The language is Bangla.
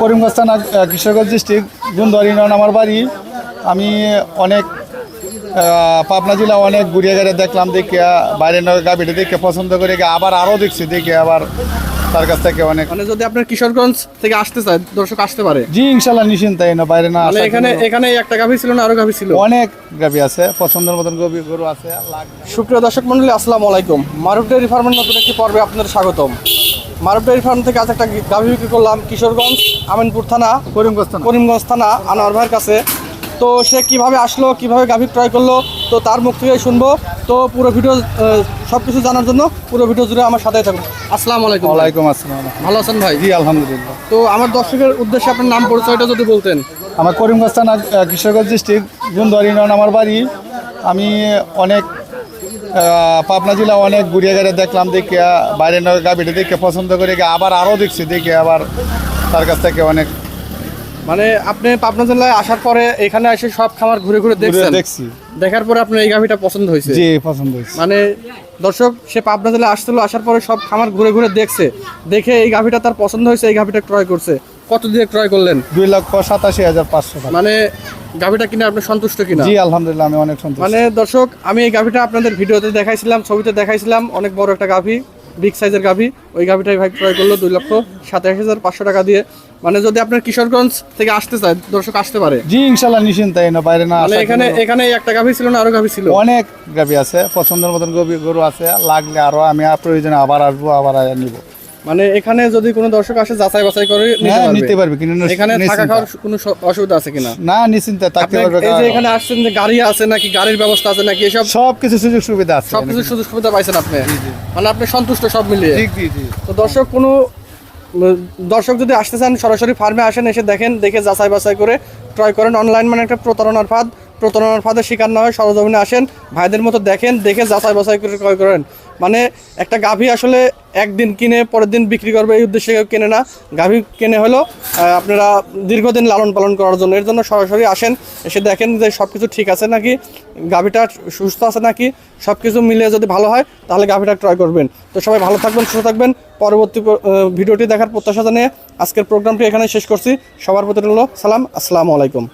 করিমগঞ্জ থানা কিশোরগঞ্জ ডিস্ট্রিক্ট গুন্দর ইউনিয়ন আমার বাড়ি। আমি অনেক পাবনা জেলা অনেক ঘুরিয়ে গেড়ে দেখলাম দেখে বাইরের গাড়িটা দেখে পছন্দ করে আবার আরও দেখছি দেখে আবার তার কাছ থেকে অনেক মানে যদি আপনার কিশোরগঞ্জ থেকে আসতে চায় দর্শক আসতে পারে। জি ইনশাল্লাহ নিশ্চিন্তাই না বাইরে না মানে এখানে এখানে একটা গাভী ছিল না আরও গাভী ছিল? অনেক গাবি আছে পছন্দের মতন গবি গরু আছে সুপ্রিয় দর্শক মন্ডলী আসসালামু আলাইকুম। মারুফ ডেয়ারি ফার্মের নতুন একটি পর্বে আপনাদের স্বাগতম। মারুফ ডেয়ারি ফার্ম থেকে আজ একটা গাভী বিক্রি করলাম কিশোরগঞ্জ আমিনপুর থানা করিমগঞ্জ থানা। করিমগঞ্জ থানা আনোয়ার ভাইয়ের কাছে। তো সে কীভাবে আসলো কীভাবে গাভী ক্রয় করল তো তার মুখ থেকে শুনব। তো পুরো ভিডিও সব কিছু জানার জন্য পুরো ভিডিও জুড়ে আমার সাথে থাকুন। আসসালামু আলাইকুম। ওয়ালাইকুম আসসালাম। ভালো আছেন ভাই? জি আলহামদুলিল্লাহ। তো আমার দর্শকের উদ্দেশ্যে আপনার নাম পরিচয়টা যদি বলতেন। আমার করিমগঞ্জ থানা কিশোরগঞ্জ ডিস্ট্রিক্ট গুন্দর ইউনিয়ন আমার বাড়ি। আমি অনেক পাবনা জেলা অনেক ঘুরিয়ে গেড়ে দেখলাম দেখে বাইরে গাড়িটা দেখে পছন্দ করে গিয়ে আবার আরও দেখছি দেখে আবার তার কাছ থেকে অনেক মানে আপনি পাবনা জেলায় আসার পরে এখানে এসে সব খামার ঘুরে ঘুরে দেখছেন? দেখছি। দেখার পরে আপনার এই গাভীটা পছন্দ হয়েছে? জি পছন্দ হয়েছে। মানে দর্শক সে পাবনা জেলায় আসছিল আসার পরে সব খামার ঘুরে ঘুরে দেখছে। দেখে এই গাভীটা তার পছন্দ হয়েছে এই গাভীটা ক্রয় করছে। কত দিয়ে ক্রয় করলেন? দুই লক্ষ সাতাশি হাজার পাঁচশো মানে গাভীটা কিনে আপনি সন্তুষ্ট কিনা? জি আলহামদুলিল্লাহ আমি অনেক সন্তুষ্ট। মানে দর্শক আমি এই গাভীটা আপনাদের ভিডিওতে দেখাইছিলাম ছবিতে দেখাইছিলাম অনেক বড় একটা গাভী বিগ সাইজের গাভী। ওই গাভীটাই ভাই ক্রয় করল দুই লক্ষ সাতাশ হাজার পাঁচশো টাকা দিয়ে। মানে যদি আপনার কিশোরগঞ্জ থেকে আসতে চায় দর্শক আসতে পারে। জি ইনশাল্লাহ নিশ্চিন্তাই না বাইরে না মানে এখানে এখানে একটা গাভী ছিল না আরও গাভী ছিল? অনেক গাবি আছে পছন্দের মতন গবি গরু আছে লাগলে আরও আমি প্রয়োজনে আবার আসব আবার নিব। মানে এখানে যদি কোনো দর্শক আসে যাচাই বাছাই করে নিতে হ্যাঁ পারবে। নিতে পারবে কিন্তু এখানে থাকা খাওয়ার কোনো অসুবিধা আছে কিনা? না নিশ্চিন্তে থাকতে পারবে এই যে এখানে আসছেন যে গাড়ি আছে নাকি গাড়ির ব্যবস্থা আছে নাকি এসব সব কিছু সুযোগ সুবিধা আছে। সব কিছু সুযোগ সুবিধা পাইছেন আপনি? মানে আপনি সন্তুষ্ট সব মিলিয়ে? জি জি জি। তো দর্শক কোনো দর্শক যদি আসতে চান সরাসরি ফার্মে আসেন এসে দেখেন দেখে যাচাই বাছাই করে ক্রয় করেন। অনলাইন মানে একটা প্রতারণার ফাঁদ। প্রতারণার ফাঁদের শিকার না হয় সরজমিনে আসেন, ভাইদের মতো দেখেন, দেখে যাচাই বাছাই করে ক্রয় করেন। মানে একটা গাভী আসলে একদিন কিনে, পরের দিন বিক্রি করবে, এই উদ্দেশ্যে কেউ কেনে না। গাভী কেনে হলো আপনারা দীর্ঘদিন লালন পালন করার জন্য। এর জন্য সরাসরি আসেন, এসে দেখেন যে সব কিছু ঠিক আছে নাকি, গাভীটা সুস্থ আছে নাকি সব কিছু মিলিয়ে যদি ভালো হয়, তাহলে গাভীটা ক্রয় করবেন। তো সবাই ভালো থাকবেন, সুস্থ থাকবেন। পরবর্তী ভিডিওটি দেখার প্রত্যাশা জানিয়ে আজকের প্রোগ্রামটি এখানে শেষ করছি। সবার প্রতি রইল সালাম, আসসালামু আলাইকুম।